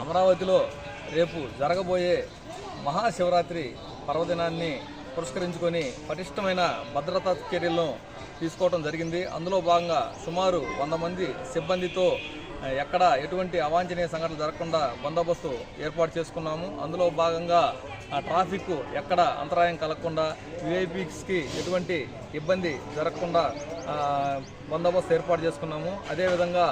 అమరావతిలో రేపు జరగబోయే మహాశివరాత్రి పర్వదినాన్ని పురస్కరించుకొని పటిష్టమైన భద్రతా చర్యలను తీసుకోవడం జరిగింది. అందులో భాగంగా సుమారు వంద మంది సిబ్బందితో ఎక్కడ ఎటువంటి అవాంఛనీయ సంఘటనలు జరగకుండా బందోబస్తు ఏర్పాటు చేసుకున్నాము. అందులో భాగంగా ట్రాఫిక్ ఎక్కడ అంతరాయం కలగకుండా విఐపీస్కి ఎటువంటి ఇబ్బంది జరగకుండా బందోబస్తు ఏర్పాటు చేసుకున్నాము. అదేవిధంగా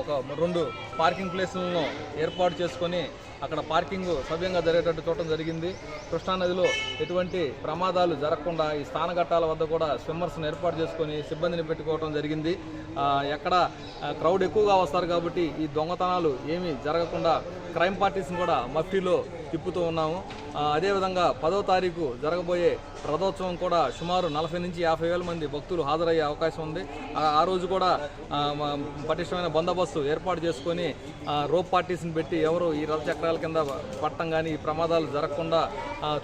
ఒక రెండు పార్కింగ్ ప్లేసులను ఏర్పాటు చేసుకొని అక్కడ పార్కింగ్ సవ్యంగా జరిగేటట్టు చూడటం జరిగింది. కృష్ణానదిలో ఎటువంటి ప్రమాదాలు జరగకుండా ఈ స్థానఘట్టాల వద్ద కూడా స్విమ్మర్స్ను ఏర్పాటు చేసుకొని సిబ్బందిని పెట్టుకోవడం జరిగింది. ఎక్కడ క్రౌడ్ ఎక్కువగా వస్తారు కాబట్టి ఈ దొంగతనాలు ఏమీ జరగకుండా క్రైమ్ పార్టీస్ని కూడా మఫ్టీలో తిప్పుతూ ఉన్నాము. అదేవిధంగా పదో తారీఖు జరగబోయే రథోత్సవం కూడా సుమారు నలభై నుంచి యాభై వేల మంది భక్తులు హాజరయ్యే అవకాశం ఉంది. ఆ- రోజు కూడా పటిష్టమైన బందోబస్తు ఏర్పాటు చేసుకొని రోప్ పార్టీస్ని పెట్టి ఎవరు ఈ రథచక్రాల కింద పట్టం కానీ ఈ ప్రమాదాలు జరగకుండా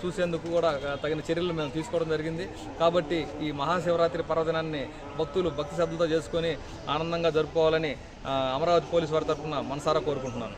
చూసేందుకు కూడా తగిన చర్యలు మేము తీసుకోవడం జరిగింది. కాబట్టి ఈ మహాశివరాత్రి పర్వదినాన్ని భక్తులు భక్తి శ్రద్ధలతో చేసుకొని ఆనందంగా జరుపుకోవాలని అమరావతి పోలీసు వారి తరఫున మనసారా కోరుకుంటున్నాను.